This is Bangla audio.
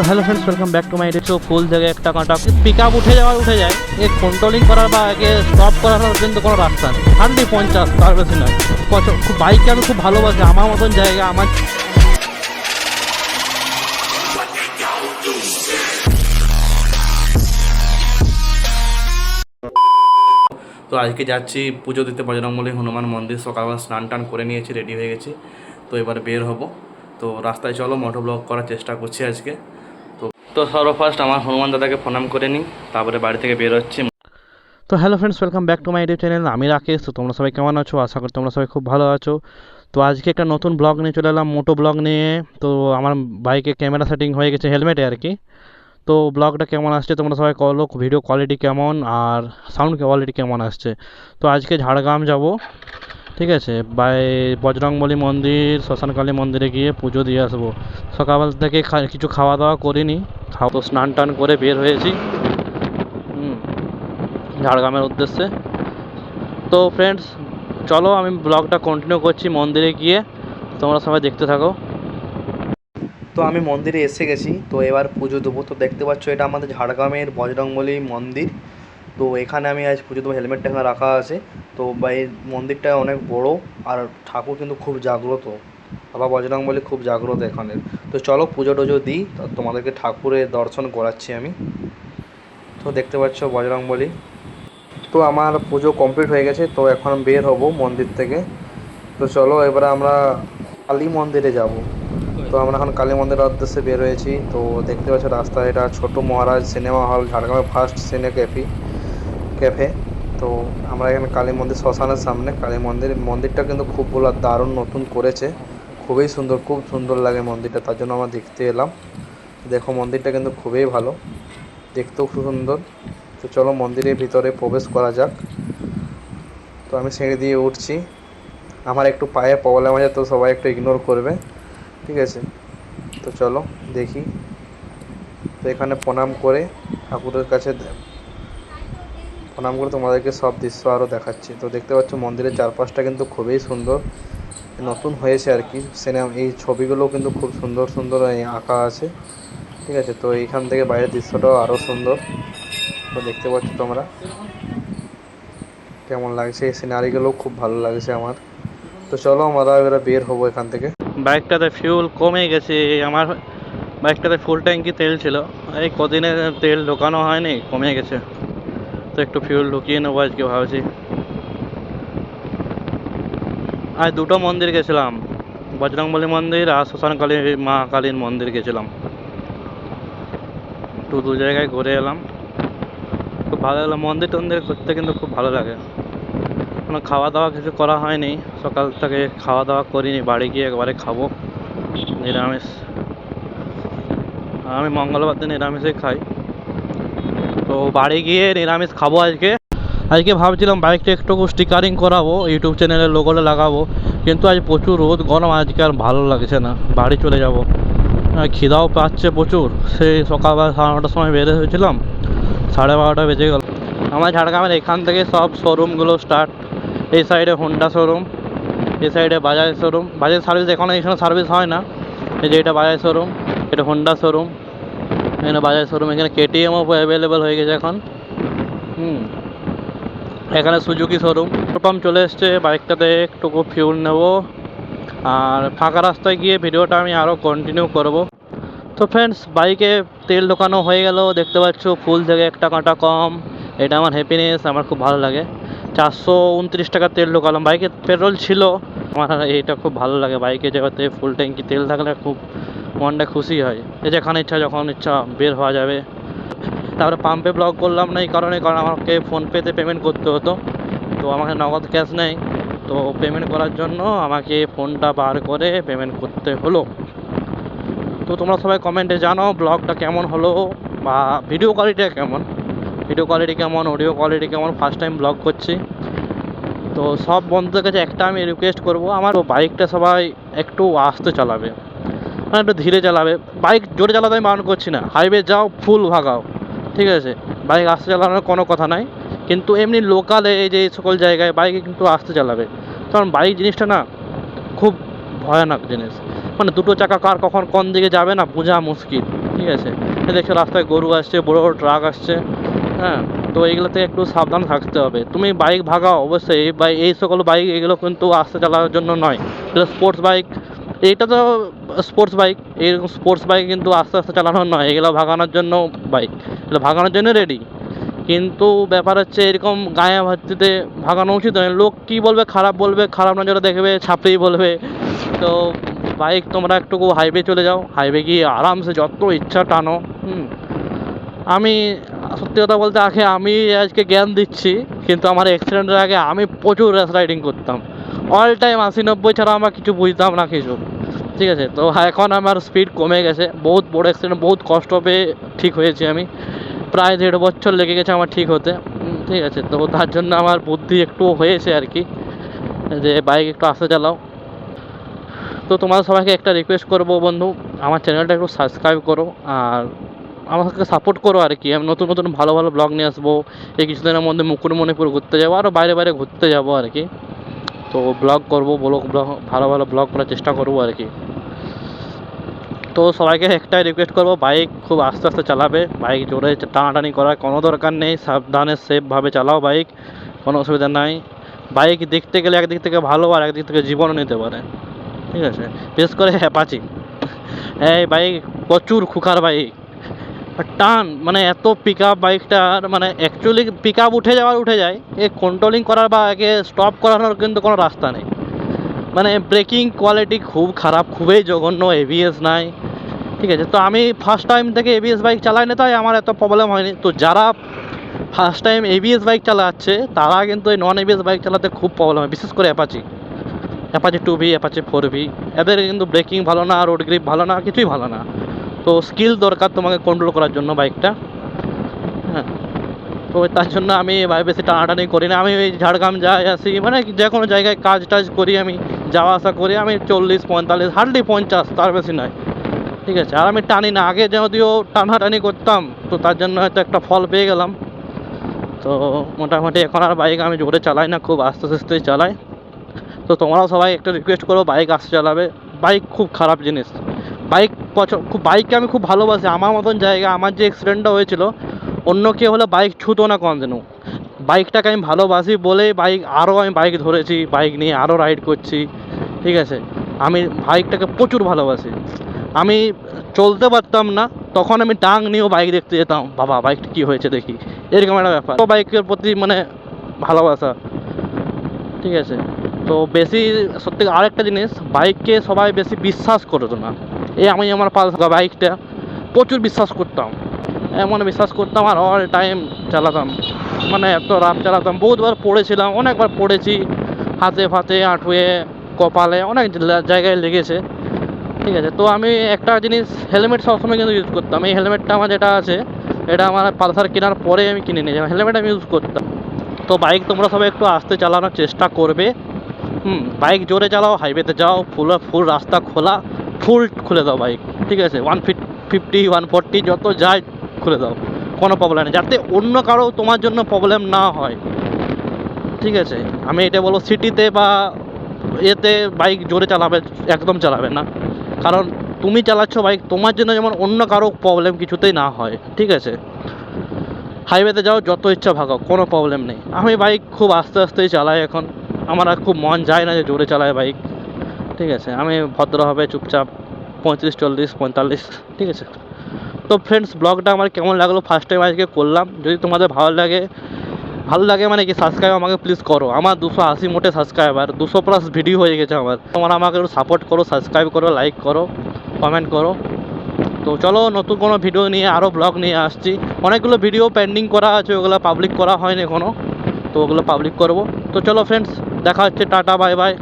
তো hello friends welcome back to my রিচো ফুল থেকে একটা কাঁটা পিক আপ উঠে যাওয়ার উঠে যায়। এ কন্ট্রোলিং করার বা একে স্টপ করার কিন্তু কোনো রাস্তা নেই। হান্ড্রেড পঞ্চাশ, তার বেশি নয়। খুব বাইককে আমি খুব ভালোবাসি, আমার মতন জায়গা, আমার তো আজকে যাচ্ছি পুজো দিতে বজরংবলী হনুমান মন্দির। সকালবেলা স্নান টান করে নিয়েছি রেডি হয়ে গেছি। তো এবার বের হব। তো রাস্তায় চলো মোটো ব্লগ করার চেষ্টা করছি আজকে। তো সর্বফার্স্ট আমার হনুমান দাদাকে প্রণাম করে নিই, তারপরে বাড়ি থেকে বের হচ্ছি। তো hello friends welcome back to my YouTube channel আমি রাকেশ, তো তোমরা সবাই কেমন আছো? আশা করি তোমরা সবাই খুব ভালো আছো। তো আজকে একটা নতুন ব্লগ নিয়ে চলে এলাম, মোটো ব্লগ নিয়ে। তো আমার বাইকে ক্যামেরা সেটিং হয়ে গেছে হেলমেটে আর কি। তো ব্লগটা কেমন আসছে তোমরা সবাই বলো ভিডিও কোয়ালিটি কেমন আর সাউন্ড কোয়ালিটি কেমন আসছে। তো আজকে ঝাড়গ্রাম যাব, ঠিক আছে? বাই বজরংবলী মন্দির, শ্মশানকালী মন্দিরে গিয়ে পুজো দিয়ে আসব। সকাল থেকে কিছু খাওয়া দাওয়া করিনি। তো স্নান টান করে বের হয়েছি। ঝাড়গ্রামের উদ্দেশ্যে। তো ফ্রেন্ডস চলো আমি ব্লগটা কন্টিনিউ করছি মন্দিরে গিয়ে। তোমরা সবাই দেখতে থাকো। তো আমি মন্দিরে এসে গেছি। তো এবার পুজো দেবো। তো দেখতে পাচ্ছ এটা আমাদের ঝাড়গ্রামের বজরংবলী মন্দির। তো এখানে আমি আজ পুজো দেবো। হেলমেটটা এখানে রাখা আছে। তো এই মন্দিরটা অনেক বড়। আর ঠাকুর কিন্তু খুব জাগ্রত। বাবা বজরং বজরংবলী খুব জাগ্রত এখানে তো চলো পুজো টুজো দিই তোমাদেরকে ঠাকুরের দর্শন করাচ্ছি আমি। তো দেখতে পাচ্ছ বজরংবলী তো আমার পুজো কমপ্লিট হয়ে গেছে, তো এখন বের হব মন্দির থেকে। তো চলো এবারে আমরা কালী মন্দিরে যাব। তো আমরা এখন কালী মন্দিরের উদ্দেশ্যে বের হয়েছি। তো দেখতে পাচ্ছ রাস্তা, এটা ছোট মহারাজ সিনেমা হল, ঝাড়গ্রামের ফার্স্ট সিনে ক্যাফি, ক্যাফে। তো আমরা এখানে কালী মন্দির শ্মশানের সামনে, কালী মন্দির, মন্দিরটা কিন্তু খুব বলা দারুণ নতুন করেছে। খুবই সুন্দর, খুব সুন্দর লাগে মন্দিরটা, তার জন্য আমরা দেখতে এলাম। দেখো, মন্দিরটা কিন্তু খুবই ভালো, দেখতেও খুব সুন্দর। তো চলো, মন্দিরের ভিতরে প্রবেশ করা যাক। তো আমি সিঁড়ি দিয়ে উঠছি। আমার একটু পায়ে প্রবলেম আছে, তো সবাই একটু ইগনোর করবে। ঠিক আছে? তো চলো, দেখি। তো এখানে প্রণাম করে ঠাকুরের কাছে প্রণাম করে তোমাদেরকে সব দৃশ্য আরও দেখাচ্ছি। তো দেখতে পাচ্ছ, মন্দিরের চারপাশটা কিন্তু খুবই সুন্দর। নতুন হয়েছে আর কি। সিনেমা, এই ছবিগুলো কিন্তু খুব সুন্দর সুন্দর আঁকা আছে। ঠিক আছে, তো এইখান থেকে বাইরের দৃশ্যটাও আরও সুন্দর। তো দেখতে পাচ্ছ তোমরা। কেমন লাগছে এই সিনারিগুলো? খুব ভালো লাগছে আমার। তো চলো আমরা এবারে বের হব এখান থেকে। বাইকটাতে ফিউল কমে গেছে। আমার বাইকটাতে ফুল ট্যাঙ্কি তেল ছিল। এই কদিনে তেল ঢোকানো হয়নি, কমে গেছে। তো একটু ফিউল ঢুকিয়ে নেব আজকে ভাবছি। আজ দুটো মন্দির গেছিলাম। বজরংবলী মন্দির আর শ্মশানকালী মা কালীর মন্দির গেছিলাম। একটু দু জায়গায় ঘুরে এলাম। খুব ভালো লাগল। মন্দির টন্দির ঘুরতে কিন্তু খুব ভালো লাগে। কোনো খাওয়া দাওয়া কিছু করা হয়নি। সকাল থেকে খাওয়া দাওয়া করিনি। বাড়ি গিয়ে একবারে খাব। নিরামিষ। আমি মঙ্গলবার দিন নিরামিষই খাই। তো বাড়ি গিয়ে নিরামিষ খাব আজকে। আজকে ভাবছিলাম বাইকটা একটু স্টিকারিং করাবো ইউটিউব চ্যানেলের লোগোটা লাগাবো, কিন্তু আজ প্রচুর রোদ, গরম, আজকে আর ভালো লাগছে না, বাড়ি চলে যাব। খিদাও পাচ্ছে প্রচুর, সেই সকালবেলা সাড়ে নটার সময় বের হয়েছিলাম, সাড়ে বারোটা বেজে গেল। আমার ঝাড়গ্রামের এখান থেকে সব শোরুমগুলো স্টার্ট এই সাইডে হোন্ডা শোরুম এই সাইডে বাজাজ শোরুম বাজাজ সার্ভিস এখনও এখানে সার্ভিস হয় না, এই যে এটা বাজাজ শোরুম এটা হোন্ডা শোরুম এখানে বাজাজ শোরুম এখানে কেটিএমও অ্যাভেলেবেল হয়ে গেছে এখন। হুম। এখানে সুজুকি শোরুম পাম্প চলে এসছে, বাইকটাতে একটুকু ফিউল নেব। আর ফাঁকা রাস্তায় গিয়ে ভিডিওটা আমি আরও কন্টিনিউ করব। তো ফ্রেন্ডস বাইকে তেল ঢোকানো হয়ে গেল। দেখতে পাচ্ছ ফুল থেকে একটা কাঁটা কম। এটা আমার হ্যাপিনেস আমার খুব ভালো লাগে। চারশো উনত্রিশ টাকা তেল ঢোকালাম। বাইকে পেট্রোল ছিল। আমার এইটা খুব ভালো লাগে। বাইকে যাতে ফুল ট্যাঙ্কি তেল থাকলে খুব মনটা খুশি হয়। যেখানে ইচ্ছা যখন ইচ্ছা বের হওয়া যাবে। তারপরে পাম্পে ব্লক করলাম না, এই কারণে, কারণ আমাকে ফোনপেতে পেমেন্ট করতে হতো। তো আমাকে নগদ ক্যাশ নেই। তো পেমেন্ট করার জন্য আমাকে ফোনটা বার করে পেমেন্ট করতে হলো। তো তোমরা সবাই কমেন্টে জানো ব্লগটা কেমন হলো বা ভিডিও কোয়ালিটিটা কেমন? ভিডিও কোয়ালিটি কেমন অডিও কোয়ালিটি কেমন? ফার্স্ট টাইম ব্লগ করছি। তো সব বন্ধুদের কাছে একটা আমি রিকোয়েস্ট করব, আমার বাইকটা সবাই একটু আস্তে চালাবে। মানে একটু ধীরে চালাবে। বাইক জোরে চালাতে আমি বারণ করছি না। হাইওয়ে যাও ফুল ভাগাও। ঠিক আছে বাইক আস্তে চালানোর কোনো কথা নাই, কিন্তু এমনি লোকালে এই যে সকল জায়গায় বাইকে কিন্তু আস্তে চালাবে। কারণ বাইক জিনিসটা না খুব ভয়ানক জিনিস। মানে দুটো চাকা কার কখন কোন দিকে যাবে না বোঝা মুশকিল, ঠিক আছে? দেখছ রাস্তায় গরু আসছে, বড় বড় ট্রাক আসছে হ্যাঁ? তো এইগুলো থেকে একটু সাবধান থাকতে হবে। তুমি বাইক ভাগাও, অবশ্যই এই বাই এই সকল বাইক এগুলো কিন্তু আস্তে চালানোর জন্য নয়। স্পোর্টস বাইক এইটা তো স্পোর্টস বাইক এইরকম স্পোর্টস বাইক কিন্তু আস্তে আস্তে চালানোর নয়। এগুলো ভাগানোর জন্য বাইক এগুলো ভাগানোর জন্য রেডি কিন্তু ব্যাপার হচ্ছে এরকম গায়ে ভর্তিতে ভাগানো উচিত নয়। লোক কী বলবে, খারাপ বলবে, খারাপ নজরে দেখবে ছাপড়ি বলবে। তো বাইক তোমরা একটু হাইওয়ে চলে যাও। হাইওয়ে গিয়ে আরামসে যত ইচ্ছা টানো, হুম। আমি সত্যি কথা বলতে আগে আমি আজকে জ্ঞান দিচ্ছি, কিন্তু আমার অ্যাক্সিডেন্টের আগে আমি প্রচুর রেস রাইডিং করতাম। অল টাইম আশি নব্বই ছাড়া আমার কিছু বুঝতাম না কিছু। ঠিক আছে, তো এখন আমার স্পিড কমে গেছে। বহুত বড় অ্যাক্সিডেন্ট বহুত কষ্ট পেয়ে ঠিক হয়েছি আমি। প্রায় দেড় বছর লেগে গেছে আমার ঠিক হতে। ঠিক আছে, তো তার জন্য আমার বুদ্ধি একটু হয়েছে আর কি। যে বাইক একটু আস্তে চালাও। তো তোমাদের সবাইকে একটা রিকোয়েস্ট করব বন্ধু, আমার চ্যানেলটা একটু সাবস্ক্রাইব করো আর আমাকে সাপোর্ট করো আর কি। আমি নতুন নতুন ভালো ভালো ব্লগ নিয়ে আসব। এই কিছুদিনের মধ্যে মুকুটমণিপুর ঘুরতে যাব আরও বাইরে বাইরে ঘুরতে যাব আর কি। তো ব্লগ করব ব্লগ ব্লগ ভালো ভালো ব্লগ করার চেষ্টা করব আর কি। তো সবাইকে একটাই রিকোয়েস্ট করব বাইক খুব আস্তে আস্তে চালাবে বাইক জোরে টানাটানি করার কোনো দরকার নেই, সাবধানে সেফভাবে চালাও বাইক কোনো অসুবিধা নাই। বাইক দেখতে গেলে একদিক থেকে ভালো আর একদিক থেকে জীবনও নিতে পারে, ঠিক আছে? বিশেষ করে অ্যাপাচি এই বাইক প্রচুর খুখার বাইক টান মানে এত পিক আপ বাইকটার মানে অ্যাকচুয়ালি পিক আপ উঠে যাওয়ার উঠে যায়, এ কন্ট্রোলিং করার বা একে স্টপ করানোর কিন্তু কোনো রাস্তা নেই। মানে ব্রেকিং কোয়ালিটি খুব খারাপ, খুবই জঘন্য এবিএস নাই, ঠিক আছে? তো আমি ফার্স্ট টাইম থেকে এবিএস বাইক চালাই না তাই আমার এত প্রবলেম হয়নি। তো যারা ফার্স্ট টাইম এবিএস বাইক চালাচ্ছে, তারা কিন্তু এই নন এবিএস বাইক চালাতে খুব প্রবলেম হয়, বিশেষ করে Apache Apache two V Apache four V এদের কিন্তু ব্রেকিং ভালো না রোড গ্রিপ ভালো না, কিছুই ভালো না। তো স্কিল দরকার তোমাকে কন্ট্রোল করার জন্য বাইকটা হ্যাঁ। তো তার জন্য আমি বেশি টানাটানি করি না, আমি ওই ঝাড়গ্রাম যাই আসি মানে যে কোনো জায়গায় কাজ টাজ করি আমি। যাওয়া আসা করি, আমি চল্লিশ, পঁয়তাল্লিশ হার্ডলি পঞ্চাশ, তার বেশি নয়। ঠিক আছে, আর আমি টানি না, আগে যদিও টানাটানি করতাম, তো তার জন্য হয়তো একটা ফল পেয়ে গেলাম। তো মোটামুটি এখন আর বাইক আমি জোরে চালাই না, খুব আস্তে আস্তেই চালাই। তো তোমরাও সবাই একটা রিকোয়েস্ট করো বাইক আস্তে চালাবে। বাইক খুব খারাপ জিনিস। বাইক পছন্দ খুব বাইককে আমি খুব ভালোবাসি। আমার মতন জায়গা, আমার যে অ্যাক্সিডেন্টটা হয়েছিল, অন্য কেউ হলে বাইক ছুতো না কন্টিনিউ বাইকটাকে আমি ভালোবাসি বলেই বাইক আরও আমি বাইক ধরেছি, বাইক নিয়ে আরও রাইড করছি, ঠিক আছে? আমি বাইকটাকে প্রচুর ভালোবাসি। আমি চলতে পারতাম না, তখন আমি টাং নিয়েও বাইক দেখতে যেতাম, বাবা, বাইকটা কী হয়েছে দেখি। এরকম একটা ব্যাপার। তো বাইকের প্রতি মানে ভালোবাসা, ঠিক আছে? তো বেশি, সত্যি আরেকটা জিনিস, বাইককে সবাই বেশি বিশ্বাস করতো না। এই আমি আমার পাল বাইকটা প্রচুর বিশ্বাস করতাম। এমন বিশ্বাস করতাম আর অল টাইম চালাতাম। মানে এত রাফ চালাতাম। বহুতবার পড়েছিলাম, অনেকবার পড়েছি। হাতে ফাতে আঁটুয়ে কপালে অনেক জায়গায় লেগেছে। ঠিক আছে, তো আমি একটা জিনিস হেলমেট সবসময় কিন্তু ইউজ করতাম। এই হেলমেটটা আমার যেটা আছে, এটা আমার পালসার কেনার পরে আমি কিনে নিয়েছিলাম। হেলমেট আমি ইউজ করতাম। তো বাইক তোমরা সবাই একটু আস্তে চালানোর চেষ্টা করবে। হুম বাইক জোরে চালাও হাইওয়েতে যাও ফুল ফুল রাস্তা খোলা ফুল খুলে দাও বাইক ঠিক আছে ওয়ান ফিট ফিফটি ওয়ান ফোরটি যত যায় খুলে দাও। কোনো প্রবলেম নেই। যাতে অন্য কারও তোমার জন্য প্রবলেম না হয়। ঠিক আছে? আমি এটা বলব সিটিতে বা এতে বাইক জোরে চালাবে, একদম চালাবে না। কারণ তুমি চালাচ্ছ বাইক তোমার জন্য যেমন অন্য কারও প্রবলেম কিছুতেই না হয়। ঠিক আছে? হাইওয়েতে যাও, যত ইচ্ছা ভাগাও, কোনো প্রবলেম নেই। আমি বাইক খুব আস্তে আস্তেই চালাই এখন। আমার আর খুব মন যায় না যে জোরে চালায় বাইক ঠিক আছে? আমি ভদ্রভাবে চুপচাপ পঁয়ত্রিশ, চল্লিশ, পঁয়তাল্লিশ। ঠিক আছে? তো ফ্রেন্ডস ব্লগটা আমার কেমন লাগল? ফার্স্ট টাইম আজকে করলাম। যদি তোমাদের ভালো লাগে ভালো লাগে মানে কি সাবস্ক্রাইব আমাকে প্লিজ করো। আমার দুশো আশি মোটে সাবস্ক্রাইবার দুশো প্লাস ভিডিও হয়ে গেছে আমার। তোমরা আমাকে একটু সাপোর্ট করো সাবস্ক্রাইব করো লাইক করো কমেন্ট করো। তো চলো, নতুন কোনো ভিডিও নিয়ে আরও ব্লগ নিয়ে আসছি। অনেকগুলো ভিডিও পেন্ডিং করা আছে, ওগুলো পাবলিক করা হয়নি এখনও তো ওগুলো পাবলিক করব। তো চলো ফ্রেন্ডস দেখা হচ্ছে, টাটা বাই বাই